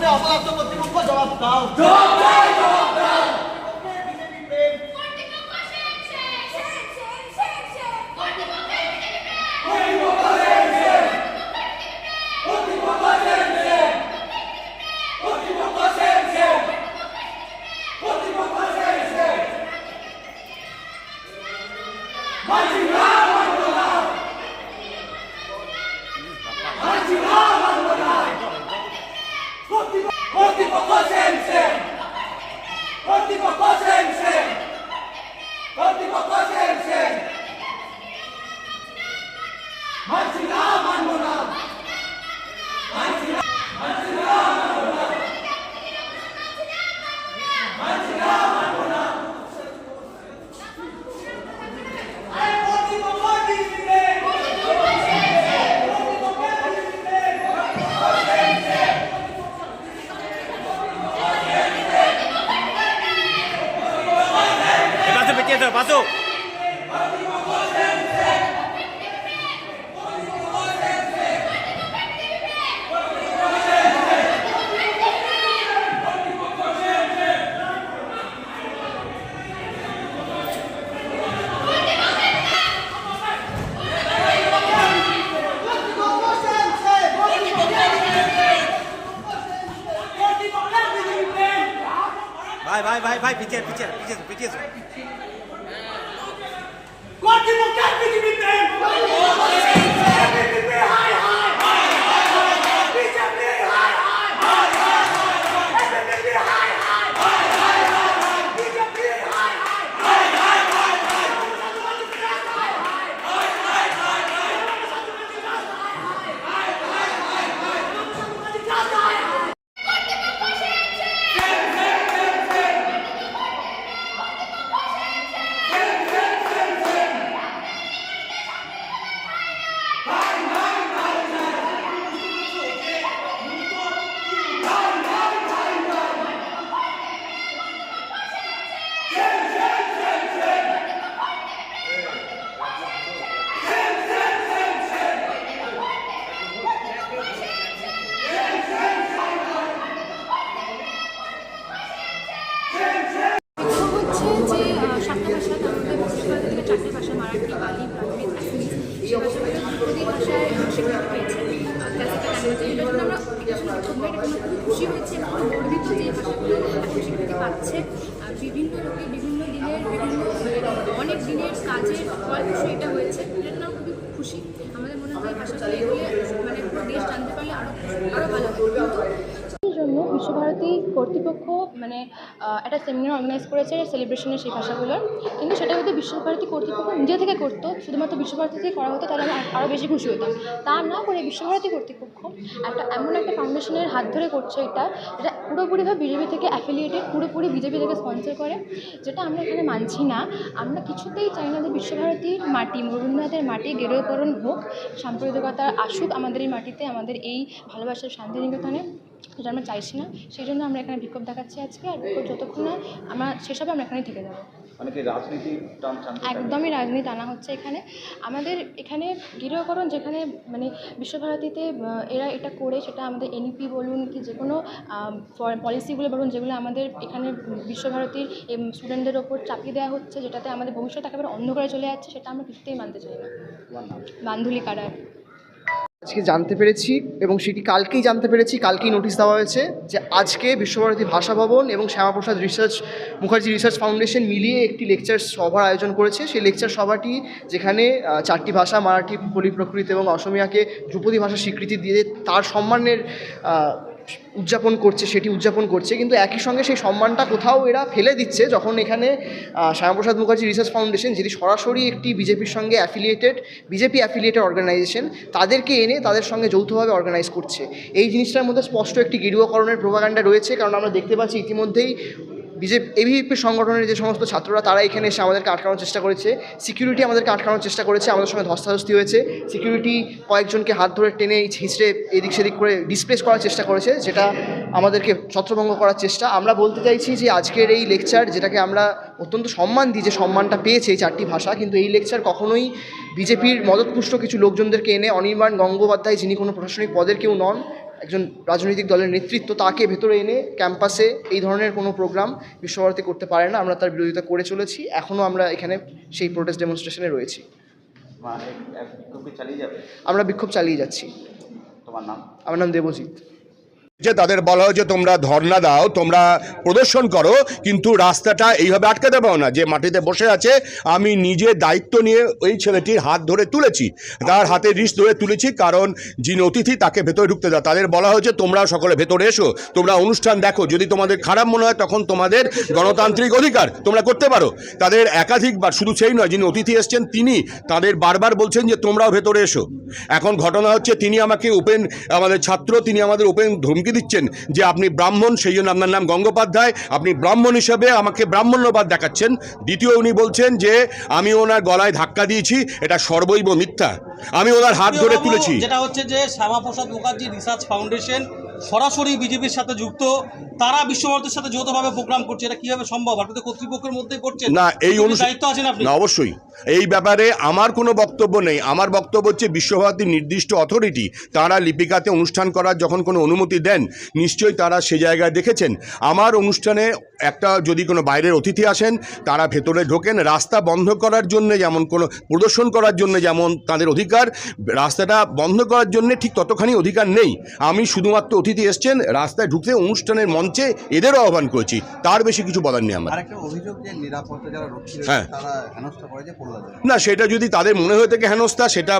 প্রশ্নে অপদার্থ কর্তৃপক্ষ জবাব দাও Hadi ভাই ভাই ভাই ভাই পিছিয়ে পিছিয়ে পিছিয়ে পিছিয়ে কোয়ার্টি মুখ কাট পিছিয়ে অবশ্যই হয়েছে। এটার নাম খুবই খুশি। আমাদের মনে হয় মানে দেশ জানতে পারলে আরও আরও ভালো জন্য বিশ্বভারতী কর্তৃপক্ষ মানে একটা সেমিনার অর্গানাইজ করেছে সেলিব্রেশনের সেই ভাষাগুলোর কিন্তু সেটা যদি বিশ্বভারতী কর্তৃপক্ষ নিজে থেকে করতো, শুধুমাত্র বিশ্বভারতী থেকে করা হতো, তাহলে আমি আরও বেশি খুশি হতাম। তা না করে বিশ্বভারতী কর্তৃপক্ষ একটা এমন একটা ফাউন্ডেশনের হাত ধরে করছে এটা, যেটা পুরোপুরিভাবে বিজেপি থেকে অ্যাফিলিয়েটেড পুরোপুরি বিজেপি থেকে স্পন্সর করে, যেটা আমরা এখানে মানছি না। আমরা কিছুতেই চাই না যে বিশ্বভারতীর মাটি রবীন্দ্রনাথের মাটি গেরুয়করণ হোক সাম্প্রদায়িকতা আসুক আমাদের এই মাটিতে, আমাদের এই ভালোবাসার শান্তিনিকেতনে সেটা আমরা চাইছি না। সেই জন্য আমরা এখানে বিক্ষোভ দেখাচ্ছি আজকে, আর বিক্ষোভ যতক্ষণ না আমরা, সেসবে আমরা এখানেই থেকে যাব। মানে কি রাজনীতি একদমই রাজনীতি আনা হচ্ছে এখানে। আমাদের এখানে গৃহকরণ যেখানে মানে বিশ্বভারতীতে এরা এটা করে সেটা আমাদের এনইপি বলুন কি যে কোনো পলিসিগুলো বলুন যেগুলো আমাদের এখানে বিশ্বভারতীর স্টুডেন্টদের ওপর চাপিয়ে দেওয়া হচ্ছে যেটাতে আমাদের ভবিষ্যৎ একেবারে অন্ধকারে চলে যাচ্ছে সেটা আমরা কিছুতেই মানতে চাই না। বান্ধুলি কারার আজকে জানতে পেরেছি এবং সেটি কালকেই জানতে পেরেছি, কালকেই নোটিশ দেওয়া হয়েছে যে আজকে বিশ্বভারতী ভাষা ভবন এবং Shyamaprasad research Mukherjee research foundation মিলিয়ে একটি লেকচার সভার আয়োজন করেছে। সেই লেকচার সভাটি যেখানে চারটি ভাষা, মারাঠি পলি প্রকৃত এবং অসমিয়াকে ধ্রুপদী ভাষা স্বীকৃতি দিয়ে তার সম্মানের উদযাপন করছে, সেটি উদযাপন করছে, কিন্তু একই সঙ্গে সেই সম্মানটা কোথাও এরা ফেলে দিচ্ছে যখন এখানে শ্যামাপ্রসাদ মুখার্জি রিসার্চ ফাউন্ডেশন যেটি সরাসরি একটি বিজেপির সঙ্গে অ্যাফিলিয়েটেড বিজেপি অ্যাফিলিয়েটেড অর্গানাইজেশন তাদেরকে এনে তাদের সঙ্গে যৌথভাবে অর্গানাইজ করছে। এই জিনিসটার মধ্যে স্পষ্ট একটি গেরুয়াকরণের প্রভাকাণ্ডা রয়েছে, কারণ আমরা দেখতে পাচ্ছি ইতিমধ্যেই বিজেপি এবিপি সংগঠনের যে সমস্ত ছাত্ররা, তারা এখানে এসে আমাদেরকে আটকানোর চেষ্টা করেছে। সিকিউরিটি আমাদেরকে আটকানোর চেষ্টা করেছে। আমাদের সঙ্গে ধস্তাধস্তি হয়েছে। সিকিউরিটি কয়েকজনকে হাত ধরে টেনে হিঁচড়ে এদিক সেদিক করে ডিসপ্লেস করার চেষ্টা করেছে, যেটা আমাদেরকে ছত্রভঙ্গ করার চেষ্টা। আমরা বলতে চাইছি যে আজকের এই লেকচার যেটাকে আমরা অত্যন্ত সম্মান দিই, যে সম্মানটা পেয়েছে এই চারটি ভাষা, কিন্তু এই লেকচার কখনোই বিজেপির মদতপুষ্ট কিছু লোকজনদেরকে এনে অনির্বাণ গঙ্গোপাধ্যায়, যিনি কোনো প্রশাসনিক পদের কেউ নন একজন রাজনৈতিক দলের নেতৃত্ব তাকে ভেতরে এনে ক্যাম্পাসে এই ধরনের কোনো প্রোগ্রাম বিশ্বভারতী করতে পারে না আমরা তার বিরোধিতা করে চলেছি এখনও আমরা এখানে সেই প্রোটেস্ট ডেমনস্ট্রেশনে রয়েছি। যাবে? আমরা বিক্ষোভ চালিয়ে যাচ্ছি। তোমার নাম? আমার নাম দেবজিৎ। যে তাদের বলা হয়েছে তোমরা ধর্ণা দাও, তোমরা প্রদর্শন করো, কিন্তু রাস্তাটা এইভাবে আটকে দেবো না। যে মাটিতে বসে আছে, আমি নিজে দায়িত্ব নিয়ে ওই ছেলেটির হাত ধরে তুলেছি। তার হাতে রিস ধরে তুলেছি, কারণ যিনি অতিথি তাকে ভেতরে ঢুকতে দাও তাদের বলা হয়েছে তোমরা সকলে ভেতরে এসো, তোমরা অনুষ্ঠান দেখো। যদি তোমাদের খারাপ মনে হয়, তখন তোমাদের গণতান্ত্রিক অধিকার তোমরা করতে পারো। তাদের একাধিকবার, শুধু সেই নয়, যিনি অতিথি এসছেন, তিনি তাদের বারবার বলছেন যে তোমরাও ভেতরে এসো। এখন ঘটনা হচ্ছে, তিনি আমাকে ওপেন, আমাদের ছাত্র, তিনি আমাদের ওপেন ধমকি দিচ্ছেন যে আপনি ব্রাহ্মণ সেই জন্য আপনার নাম গঙ্গোপাধ্যায়। আপনি ব্রাহ্মণ হিসেবে আমাকে ব্রাহ্মণ্যবাদ দেখাচ্ছেন। দ্বিতীয় উনি বলছেন যে আমি ওনার গলায় ধাক্কা দিয়েছি এটা সর্বৈব মিথ্যা। আমি ওনার হাত ধরে তুলেছি। যেটা হচ্ছে যে শ্যামাপ্রসাদ মুখার্জি রিসার্চ ফাউন্ডেশন সরাসরি বিজেপির সাথে যুক্ত তারা বিশ্বভারতীর সাথে যৌথভাবে প্রোগ্রাম করছে এটা কীভাবে সম্ভব? আপনি তো কর্তৃপক্ষের মধ্যে করছে না এই দায়িত্ব আছেন আপনি। না অবশ্যই। এই ব্যাপারে আমার কোনো বক্তব্য নেই। আমার বক্তব্য হচ্ছে বিশ্বভারতীর নির্দিষ্ট অথরিটি তারা লিপিকাতে অনুষ্ঠান করার যখন কোনো অনুমতি দেন নিশ্চয়ই তারা সে জায়গায় দেখেছেন। আমার অনুষ্ঠানে একটা যদি কোনো বাইরের অতিথি আসেন তারা ভেতরে ঢোকেন রাস্তা বন্ধ করার জন্য যেমন কোনো প্রদর্শন করার জন্য যেমন তাদের অধিকার রাস্তাটা বন্ধ করার জন্য ঠিক ততখানি অধিকার নেই। আমি শুধুমাত্র অতিথি এসছেন রাস্তায় ঢুকতে অনুষ্ঠানের মঞ্চে এদেরও আহ্বান করেছি। তার বেশি কিছু বলার নেই আমার। হ্যাঁ। না সেটা যদি তাদের মনে হয়ে থাকে হেনস্থা সেটা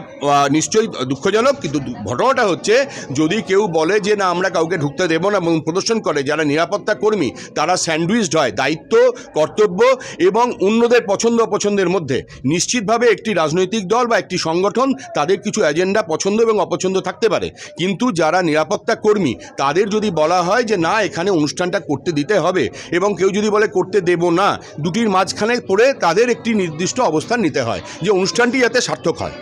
নিশ্চয়ই দুঃখজনক কিন্তু ঘটনাটা হচ্ছে যদি কেউ বলে যে না আমরা কাউকে ঢুকতে দেবো না এবং প্রদর্শন করে যারা নিরাপত্তা কর্মী তারা স্যান্ডউইচড হয় দায়িত্ব, কর্তব্য এবং অন্যদের পছন্দ অপছন্দের মধ্যে। নিশ্চিতভাবে একটি রাজনৈতিক দল বা একটি সংগঠন তাদের কিছু এজেন্ডা পছন্দ এবং অপছন্দ থাকতে পারে। কিন্তু যারা নিরাপত্তা কর্মী, তাদের যদি বলা হয় যে, না, এখানে অনুষ্ঠানটা করতে দিতে হবে এবং কেউ যদি বলে, করতে দেব না দুটির মাঝখানে পড়ে তাদের একটি নির্দিষ্ট অবস্থান নিতে হয়, যে অনুষ্ঠানটি যাতে সার্থক হয়।